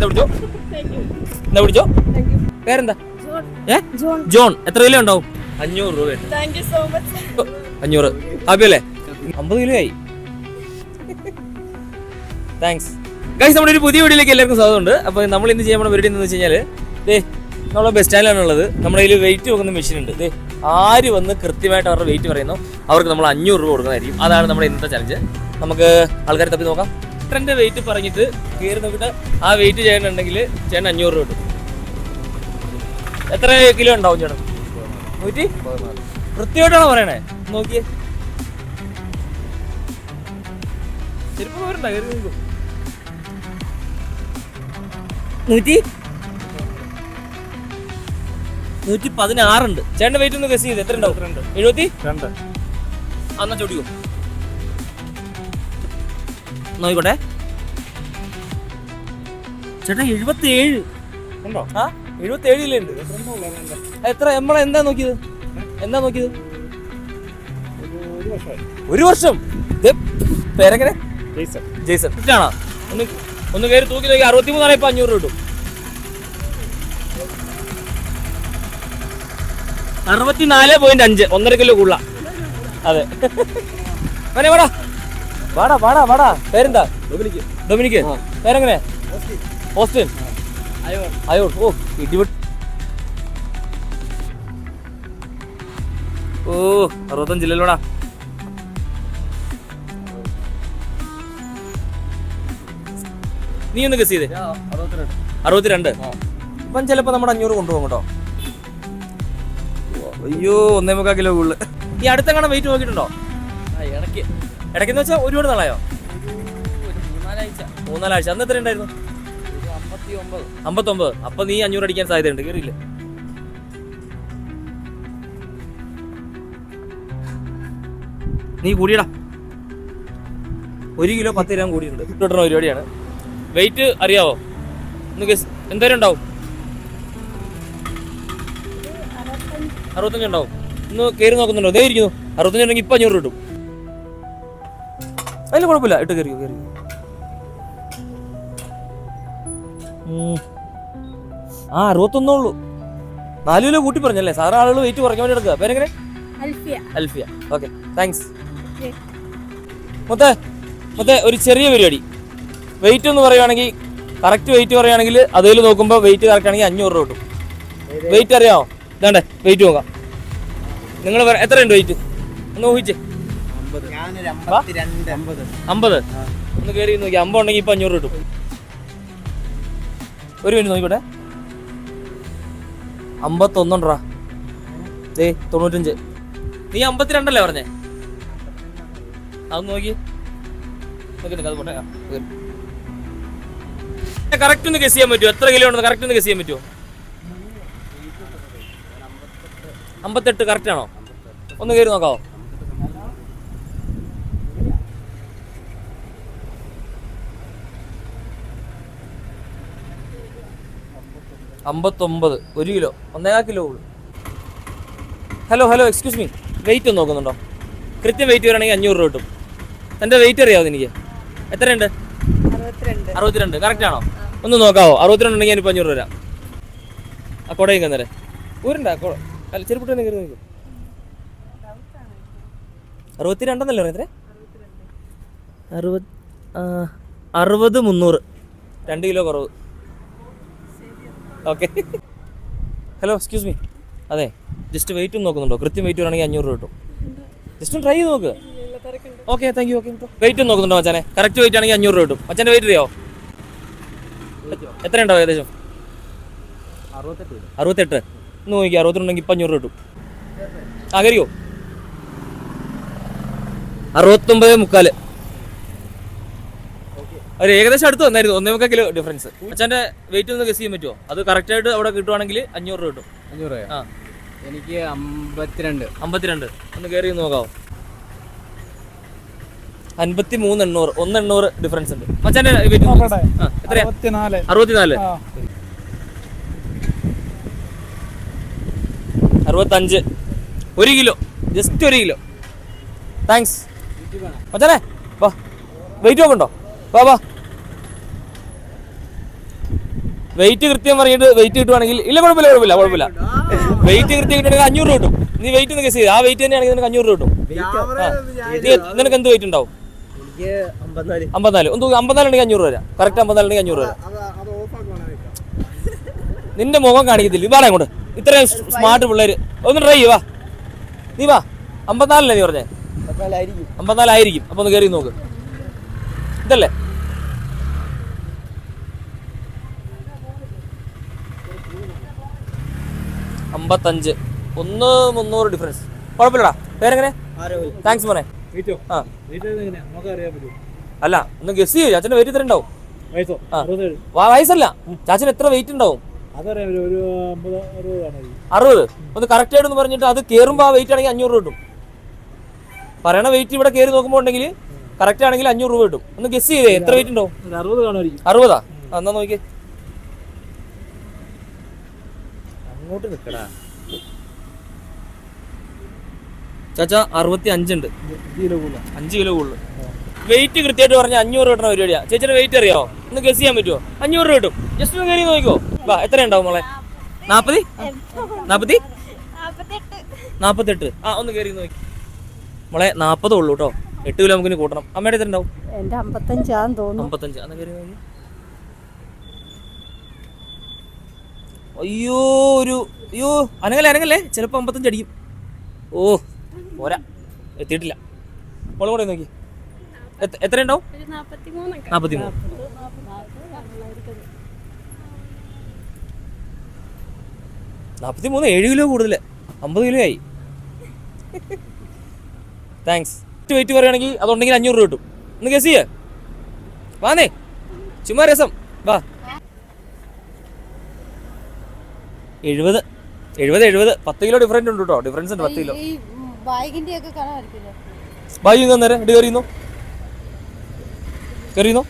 എന്താ പിടിച്ചോ? എന്താ പിടിച്ചോ? പേരെന്താ? ഏ? ജോൺ. എത്ര കിലോ ഉണ്ടാവും? അഞ്ഞൂറ് രൂപ അഞ്ഞൂറ്. ഹാപ്പി അല്ലേ? അമ്പത് കിലോ ആയി. താങ്ക്സ് ഗൈസ് നമ്മുടെ ഒരു പുതിയ വീഡിയോയിലേക്ക് എല്ലാവർക്കും സ്വാഗതമുണ്ട്. അപ്പോൾ നമ്മൾ ഇന്ന് ചെയ്യാൻ പോകുന്ന പരിപാടി എന്ന് വെച്ച് കഴിഞ്ഞാൽ ദേ നമ്മളെ ബസ് സ്റ്റാൻഡിലാണുള്ളത് നമ്മുടെ കയ്യിൽ വെയിറ്റ് വെക്കുന്ന മെഷീൻ ഉണ്ട്. ദേ ആര് വന്ന് കൃത്യമായിട്ട് അവരുടെ വെയിറ്റ് പറയുന്നു അവർക്ക് നമ്മൾ അഞ്ഞൂറ് രൂപ കൊടുക്കുന്നതായിരിക്കും. അതാണ് നമ്മുടെ ഇന്നത്തെ ചലഞ്ച് നമുക്ക് ആൾക്കാരെ തപ്പി നോക്കാം. ചേട്ടന്റെ വെയിറ്റ് പറഞ്ഞിട്ട് കയറി നോക്കിട്ട് ആ വെയിറ്റ് ചെയ്യണമെന്നുണ്ടെങ്കിൽ ചേട്ടൻ അഞ്ഞൂറ് രൂപ കിട്ടും എത്ര കിലോ ഉണ്ടാവും ചേട്ടൻ? നൂറ്റി? വൃത്തിയോട്ടാണോ പറയണേ? നോക്കിയേ. ചെരുപ്പ് പോരണ്ട കയറി നോക്കൂ നൂറ്റി? നൂറ്റി പതിനാറുണ്ട്. ചേട്ടന്റെ വെയിറ്റ് ഒന്ന് ഗസ് ചെയ്ത് എത്ര ഉണ്ടാവും? എഴുപത്തി? രണ്ട്. അന്നാ ചോദിക്കോ നോക്കിക്കോട്ടെ ചേട്ടാ എഴുപത്തി ഏഴ് ഉണ്ടോ? ആ എഴുപത്തി ഏഴിലുണ്ട് എത്ര നമ്മളെ എന്താ നോക്കിയത്? എന്താ നോക്കിയത്? ഒരു വർഷം. പേരെങ്ങനെ? ജെയ്സൺ. ജെയ്സൺ. ആണോ ഒന്ന് ഒന്ന് കയറി തൂക്കി നോക്കി അറുപത്തി മൂന്നാണ് ഇപ്പൊ അഞ്ഞൂറ് കിട്ടും. അറുപത്തിനാല് പോയിന്റ് അഞ്ച് ഒന്നര കിലോ കൂടുതലാണ് അതെ. വരെ വാടാ. വാടാ വാടാ വാടാ. പേരെന്താ? ഡൊമിനിക്ക്. ഡൊമിനിക്ക്. പേരെങ്ങനെ? ഓസ്റ്റിൻ. അയോ ഓ ഇടിവിട്ട് ഓ അറുപത്തഞ്ചില്ലല്ലോടാ നീ ഒന്ന് ഗസ് ചെയ്തേ. അറുപത്തിരണ്ട്. ഇപ്പം ചിലപ്പോ നമ്മുടെ അഞ്ഞൂറ് കൊണ്ടുപോകും കേട്ടോ. അയ്യോ ഒന്നേ മുക്കാൽ കിലോ കൂടുതൽ ഈ അടുത്തെങ്ങനെ വെയിറ്റ് നോക്കിയിട്ടുണ്ടോ? ഇടയ്ക്ക്. ഇടയ്ക്കെന്ന് വെച്ചാൽ ഒരുപാട് നാളായോ? മൂന്നാലാഴ്ച. അന്ന് എത്ര ഉണ്ടായിരുന്നു? അമ്പത്തൊമ്പത്. അപ്പൊ നീ അഞ്ഞൂറ് അടിക്കാൻ സാധ്യതയുണ്ട്. കയറിയില്ല നീ കൂടിയടാ. ഒരു കിലോ പത്ത് ഗ്രാം കൂടിയിട്ടുണ്ട്. കിട്ടുന്ന പരിപാടിയാണ്. വെയിറ്റ് അറിയാവോ? ഒന്ന് ഗസ് ഉണ്ടാവും? അറുപത്തഞ്ച്. ഉണ്ടാവും. ഒന്ന് കയറി നോക്കുന്നുണ്ടോ? ദേ ഇരിക്കുന്നു. അറുപത്തഞ്ച് ഉണ്ടെങ്കിൽ ഇപ്പൊ അഞ്ഞൂറ് കിട്ടും അതിന് കുഴപ്പമില്ല. ഇട്ട് കയറിയോ കയറി. ആ അറുപത്തൊന്നേ ഉള്ളൂ. നാല് കിലോ കൂട്ടി പറഞ്ഞല്ലേ? സാറ് ആളുകൾ വെയിറ്റ് കുറയ്ക്കാൻ വേണ്ടി എടുക്കുക. പേരെങ്ങനെ? അൽഫിയ. അൽഫിയ. ഓക്കെ താങ്ക്സ് മൊത്തേ മൊത്തേ ഒരു ചെറിയ പരിപാടി. വെയിറ്റ് എന്ന് പറയുവാണെങ്കിൽ കറക്റ്റ് വെയിറ്റ് പറയുകയാണെങ്കിൽ അതിൽ നോക്കുമ്പോൾ വെയിറ്റ് കറക്റ്റ് ആണെങ്കിൽ അഞ്ഞൂറ് രൂപ കിട്ടും. വെയിറ്റ് അറിയാമോ ഇതാണ്ടേ വെയിറ്റ് നോക്കാം. നിങ്ങൾ എത്രയുണ്ട് വെയിറ്റ് ഒന്ന് ഊഹിച്ചേ. അമ്പത്. ഒന്ന് കയറി നോക്കി. അമ്പത് ഉണ്ടെങ്കിൽ ഇപ്പൊ അഞ്ഞൂറ് കിട്ടും. ഒരു മിനിറ്റ് നോക്കിക്കോട്ടെ. അമ്പത്തൊന്നുണ്ടാ ദേ തൊണ്ണൂറ്റഞ്ച്. നീ അമ്പത്തിരണ്ടല്ലേ പറഞ്ഞേ? അത് നോക്കി. അത് പോട്ടെ കറക്റ്റ് ഒന്ന് ഗസ് ചെയ്യാൻ പറ്റുമോ എത്ര കിലോ ഉണ്ടെന്ന് കറക്റ്റ് ഒന്ന് ഗസ് ചെയ്യാൻ പറ്റുമോ അമ്പത്തെട്ട് കറക്റ്റ് ആണോ? ഒന്ന് കയറി നോക്കാവോ. അമ്പത്തൊമ്പത് ഒരു കിലോ ഒന്നേകാൽ കിലോ ഉള്ളു. Hello hello excuse me weight ഒന്ന് നോക്കുന്നുണ്ടോ? കൃത്യം വെയിറ്റ് വരണമെങ്കിൽ അഞ്ഞൂറ് രൂപ കിട്ടും. എന്റെ വെയിറ്റ് അറിയാവോ എനിക്ക് എത്രയുണ്ട്? അറുപത്തിരണ്ട്. കറക്റ്റ് ആണോ? ഒന്ന് നോക്കാവോ? അറുപത്തിരണ്ട് ഉണ്ടെങ്കിൽ ഞാനിപ്പോൾ അഞ്ഞൂറ് വരാം ആ കുടയും കന്നേരെ ഊരുണ്ടാ കുട അല്ല ചെറുപ്പിട്ട് തന്നെ കയറി നോക്കൂ അറുപത്തിരണ്ടെന്നല്ലേ പറഞ്ഞത് അറുപത് അറുപത് മുന്നൂറ്. രണ്ട് കിലോ കുറവ്. ഓക്കെ ഹലോ എക്സ്ക്യൂസ് മീ അതെ ജസ്റ്റ് വെയിറ്റ് ഒന്ന് നോക്കുന്നുണ്ടോ? കൃത്യം വെയിറ്റ് വരണമെങ്കിൽ അഞ്ഞൂറ് രൂപ കിട്ടും. ജസ്റ്റ് ഒന്ന് ട്രൈ ചെയ്ത് നോക്ക്. Okay thank you okay weight ഒന്ന് നോക്കുന്നുണ്ടോ മച്ചാനെ? കറക്റ്റ് വെയിറ്റ് ആണെങ്കിൽ അഞ്ഞൂറ് രൂപ കിട്ടും. മച്ചാന്റെ വെയിറ്റ് അറിയോ? എത്ര ഉണ്ടാവും ഏകദേശം? അറുപത്തെട്ട് ഒന്ന് നോക്കി അറുപത്തിരണ്ടെങ്കിൽ ഇപ്പം അഞ്ഞൂറ് കിട്ടും. ആ അറുപത്തൊമ്പത് മുക്കാൽ. ഒരു ഏകദേശം അടുത്ത് വന്നായിരുന്നു. ഒന്നേ മുക്കാൽ കിലോ ഡിഫറൻസ് അച്ഛന്റെ വെയിറ്റ് ഒന്ന് ഗസ് ചെയ്യാൻ പറ്റുമോ അത് കറക്റ്റ് ആയിട്ട് അവിടെ കിട്ടുവാണെങ്കിൽ അഞ്ഞൂറ് രൂപ കിട്ടും. അഞ്ഞൂറ് ആ. എനിക്ക് അമ്പത്തിരണ്ട്. അമ്പത്തിരണ്ട്. ഒന്ന് കയറി നോക്കാവോ? അൻപത്തി മൂന്ന് എണ്ണൂറ്. ഒന്ന് എണ്ണൂറ് ഡിഫറൻസ് ഉണ്ട്. മച്ചാന്റെ ആ, എത്രയാ? അറുപത്തിനാല്. അറുപത്തഞ്ച്. ഒരു കിലോ. ജസ്റ്റ് ഒരു കിലോ. താങ്ക്സ് മച്ചാനെ വാ. വെയിറ്റ് നോക്കണ്ടോ വാ വാ. വെയിറ്റ് കൃത്യം പറഞ്ഞിട്ട് വെയിറ്റ് കിട്ടുവാണെങ്കിൽ ഇല്ല കുഴപ്പമില്ല കുഴപ്പമില്ല കുഴപ്പമില്ല. വെയിറ്റ് കൃത്യം കിട്ടുകയാണെങ്കിൽ അഞ്ഞൂറ് രൂപ കിട്ടും. നീ വെയിറ്റ് ഒന്ന് ഗസ് ചെയ്ത് ആ വെയിറ്റ് തന്നെയാണെങ്കിൽ നിനക്ക് അഞ്ഞൂറ് രൂപ കിട്ടും. നിനക്ക് എന്ത് വെയിറ്റ് ഉണ്ടാവും? അമ്പത്തിനാല്. ഒന്ന് അമ്പത്തിനാല് ഉണ്ടെങ്കിൽ അഞ്ഞൂറ് വരാം കറക്റ്റ് അമ്പത്തിനാല് ഉണ്ടെങ്കിൽ അഞ്ഞൂറ് വരാം നിന്റെ മുഖം കാണിക്കത്തില്ല. ഇവാടാ ഇങ്ങോട്ട് ഇത്രയും സ്മാർട്ട് പിള്ളേര്. ഒന്ന് ട്രൈ വാ. നീ വാ. അമ്പത്തിനാലല്ലേ നീ പറഞ്ഞേ? അമ്പത്തിനാലായിരിക്കും അമ്പത്തിനാലായിരിക്കും അപ്പൊ ഒന്ന് കയറി നോക്ക്. ഇതല്ലേ? അമ്പത്തഞ്ച്. ഒന്ന് മുന്നൂറ് ഡിഫറൻസ് കുഴപ്പമില്ലടാ. പേരെങ്ങനെ? താങ്ക്സ് മോനെ. ആ. അല്ല ഒന്ന് ഗസ് ചെയ്യൂ. ചാച്ചന്റെ വെയിറ്റ് ഇത്ര ഉണ്ടാവും? വയസ്സല്ല. ചാച്ചന് എത്ര വെയിറ്റ് ഉണ്ടാവും? അറുപത് ഒന്ന് കറക്റ്റ് ആയിട്ട് പറഞ്ഞിട്ട് അത് കേറുമ്പോ ആ വെയിറ്റ് ആണെങ്കിൽ അഞ്ഞൂറ് രൂപ കിട്ടും. പറയണ വെയിറ്റ് ഇവിടെ കയറി നോക്കുമ്പോൾ ഉണ്ടെങ്കിൽ കറക്റ്റ് ആണെങ്കിൽ അഞ്ഞൂറ് രൂപ കിട്ടും. ഒന്ന് ഗസ് ചെയ്തേ. എത്ര വെയിറ്റ് ഉണ്ടാവും? അറുപത് എന്നാ നോക്കിയേ. അങ്ങോട്ട് നിക്കടാ. ചാച്ച അറുപത്തി അഞ്ചുണ്ട് അഞ്ച് കിലോ കൂടുതൽ. വെയിറ്റ് കൃത്യമായിട്ട് പറഞ്ഞ അഞ്ഞൂറ് രൂപ കിട്ടണ പരിപാടിയാ. ചേച്ചിയുടെ വെയിറ്റ് അറിയോ? ഒന്ന് ഗസ് ചെയ്യാൻ പറ്റുമോ അഞ്ഞൂറ് രൂപ കിട്ടും. ജസ്റ്റ് ഒന്ന് കയറി നോക്കിക്കോ. വാ എത്ര ഉണ്ടാവും മോളെ? നാപ്പത്? നാപ്പത്തി നാപ്പത്തെട്ട്. ആ ഒന്ന് കയറി നോക്കി. മോളെ നാപ്പതേ ഉള്ളൂ കേട്ടോ. എട്ട് കിലോ നമുക്ക് കൂട്ടണം. അമ്മയുടെ എത്ര ഉണ്ടാവും? എന്റെ അമ്പത്തഞ്ചാന്ന് തോന്നുന്നു. അമ്പത്തഞ്ച്. അന്ന് കയറി നോക്കി. അയ്യോ ഒരു അയ്യോ അനങ്ങല്ലേ അനങ്ങല്ലേ? ചിലപ്പോൾ അമ്പത്തഞ്ച് അടിക്കും. ഓ പോരാ. എത്തിയിട്ടില്ല. മോളും കൂടെ നോക്കി എത്ര- എത്ര ഉണ്ടാവും? ഒരു നാപ്പത്തിമൂന്നൊക്കെ. നാൽപ്പത്തി മൂന്ന് നാൽപ്പത്തി മൂന്ന് ഏഴ് കിലോ കൂടുതൽ അമ്പത് കിലോ ആയി. താങ്ക്സ് വെയിറ്റ് പറയുകയാണെങ്കിൽ അതുണ്ടെങ്കിൽ അഞ്ഞൂറ് രൂപ കിട്ടും. ഒന്ന് ഗസ് ചെയ്യേ. വാന്നേ ചുമ്മാ രസം. വാ. എഴുപത് എഴുപത് എഴുപത്. പത്ത് കിലോ ഡിഫറന്റ് ഉണ്ട് കേട്ടോ ഡിഫറൻസ് ഉണ്ട് പത്ത് കിലോ. ഈ ബാഗിന്റെ ഒക്കെ കാണാമായിരിക്കില്ലേ ബായി ഇങ്ങ് നേരം ഇട്ട് കയറിയുന്നു കയറിയുന്നു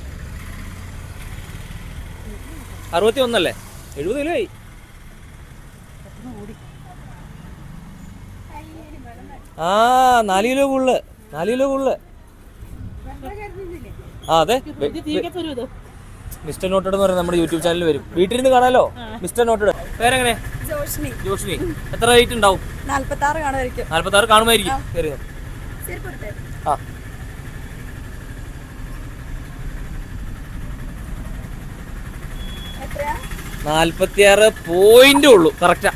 അറുപത്തി ഒന്നല്ലേ എഴുപത് കിലോ ആയി. ആ നാല് കിലോ കൂടുതൽ. നാല് കിലോ കൂടുതൽ. ആ അതെ. മിസ്റ്റർ നോട്ടഡ് എന്ന് പറയുന്നത് നമ്മുടെ യൂട്യൂബ് ചാനലിൽ വരും. വീട്ടിൽ നിന്ന് കാണാലോ മിസ്റ്റർ നോട്ടഡ്. പേരെങ്ങനെ? ജോഷ്ണി എത്ര റേറ്റ് ഉണ്ടാവും? നാല്പത്തി ആറ് കാണുമായിരിക്കും. നാല്പത്തി ആറ് കാണുമായിരിക്കും ആ. പോയിന്റ് ഉള്ളു. കറക്റ്റാ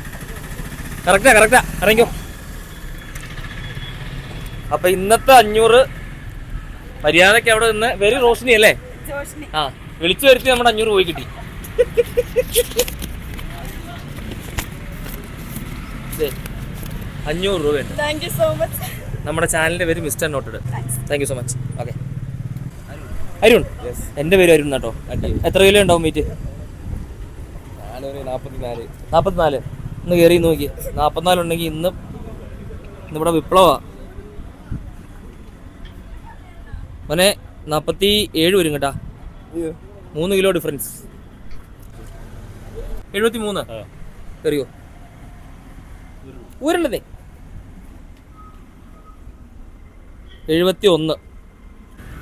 കറക്റ്റാ കറക്റ്റാ ഇറങ്ങിക്കോ. അപ്പൊ ഇന്നത്തെ അഞ്ഞൂറ് മര്യാദയ്ക്ക് അവിടെ നിന്ന് വെരി റോഷിനി അല്ലേ? ആ. വിളിച്ചു വരുത്തി നമ്മുടെ അഞ്ഞൂറ് പോയി കിട്ടി. അഞ്ഞൂറ് രൂപ താങ്ക് യു സോ മച്ച് നമ്മുടെ ചാനലിന്റെ പേര് mister noted. Thank you so much okay Arun. എന്റെ പേര് അരുൺ കേട്ടോ. എത്ര കിലോ ഉണ്ടാവും മീറ്റ് നാപ്പത്തിനാല്. ഒന്ന് കയറി നോക്കി. നാപ്പത്തിനാല് ഉണ്ടെങ്കിൽ ഇന്ന് ഇന്നിവിടെ വിപ്ലവാ. മോനെ നാപ്പത്തി ഏഴ് വരും കേട്ടാ. മൂന്ന് കിലോ ഡിഫറൻസ് എഴുപത്തി മൂന്ന് കയറിയോ ഊരണ്ടതേ? എഴുപത്തി ഒന്ന്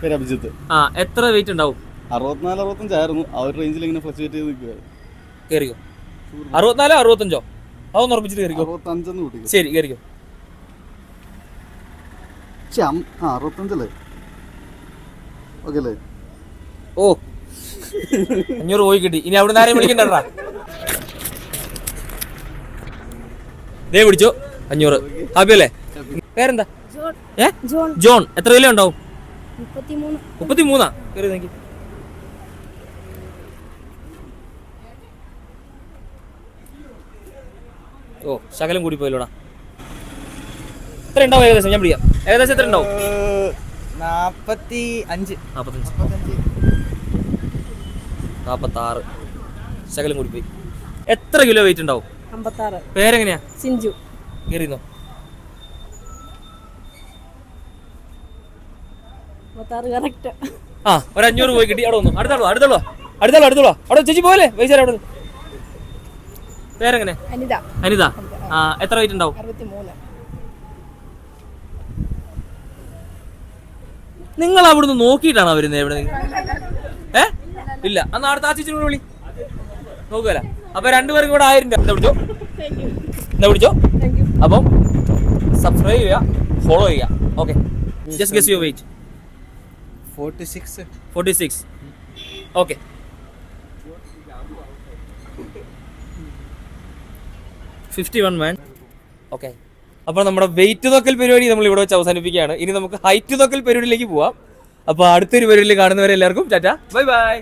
പേര് അഭിജിത്ത്. ആ എത്ര വെയിറ്റ് ഉണ്ടാവും? അറുപത്തിനാല് അറുപത്തഞ്ചായിരുന്നു ആ ഒരു റേഞ്ചിൽ ഇങ്ങനെ ഫ്ലക്ച്വേറ്റ് ചെയ്ത് നിൽക്കുകയായിരുന്നു കയറിയോ അറുപത്തിനാലോ അറുപത്തഞ്ചോ അതൊന്ന് ഉറപ്പിച്ചിട്ട് കയറിക്കോ അറുപത്തഞ്ചെന്ന് ശരി കയറിക്കോ ആ അറുപത്തഞ്ചല്ലേ? ഓക്കെ അല്ലേ ഓ. അഞ്ഞൂറ് പോയി കിട്ടി. ഇനി അവിടെ ആരെയും വിളിക്കണ്ടടാ. ദേ പിടിച്ചോ അഞ്ഞൂറ്. ഹാപ്പി അല്ലേ? പേരെന്താ? ഏ? ജോൺ. എത്ര കിലോ ഉണ്ടാവും? മുപ്പത്തിമൂന്നാ. മുപ്പത്തി മൂന്നാ കയറി നോക്കി. ഓ ശകലം കൂടി പോയല്ലോടാ. എത്ര ഉണ്ടാവും ഏകദേശം? ഞാൻ പിടിക്കാം. ഏകദേശം എത്ര ഉണ്ടാവും? നാപ്പത്തി അഞ്ച്. നാപ്പത്തി ആറ് ശകലം കൂടി പോയി. എത്ര കിലോ വെയിറ്റ് ഉണ്ടാവും? പേരെങ്ങനെയാ? സിഞ്ചു. കയറിയിരുന്നോ അമ്പത്താറ് കറക്റ്റ് ആ ഒരു അഞ്ഞൂറ് പോയി കിട്ടി. അവിടെ വന്നു. അടുത്താളോ? അടുത്താളോ? അടുത്താളോ? അടുത്താളോ? അവിടെ ചേച്ചി പോലെ തരാം അവിടെ. പേരെങ്ങനെ? അനിത. അനിത. ആ എത്ര വെയിറ്റ് ഉണ്ടാവും നിങ്ങൾ അവിടുന്ന് നോക്കിയിട്ടാണോ വരുന്നത് എവിടെ? ഏ? ഇല്ല. അന്ന് അടുത്ത ആ ചേച്ചിനോട് വിളി. നോക്കുകയല്ല അപ്പൊ രണ്ടുപേർക്കും കൂടെ ആയിരം രൂപ. എന്താ പിടിച്ചോ? എന്താ പിടിച്ചോ? അപ്പം സബ്സ്ക്രൈബ് ചെയ്യുക ഫോളോ ചെയ്യുക. Okay just guess you weight forty six. Okay. Fifty one man okay. അപ്പോൾ നമ്മുടെ വെയിറ്റ് തൊക്കൽ പരിപാടി നമ്മൾ ഇവിടെ വെച്ച് അവസാനിപ്പിക്കുകയാണ്. ഇനി നമുക്ക് ഹൈറ്റ് തൊക്കൽ പരിപാടിയിലേക്ക് പോവാം. അപ്പോൾ അടുത്തൊരു പരിപാടിയിൽ കാണുന്നവരെ എല്ലാവർക്കും ടാറ്റ. Bye bye.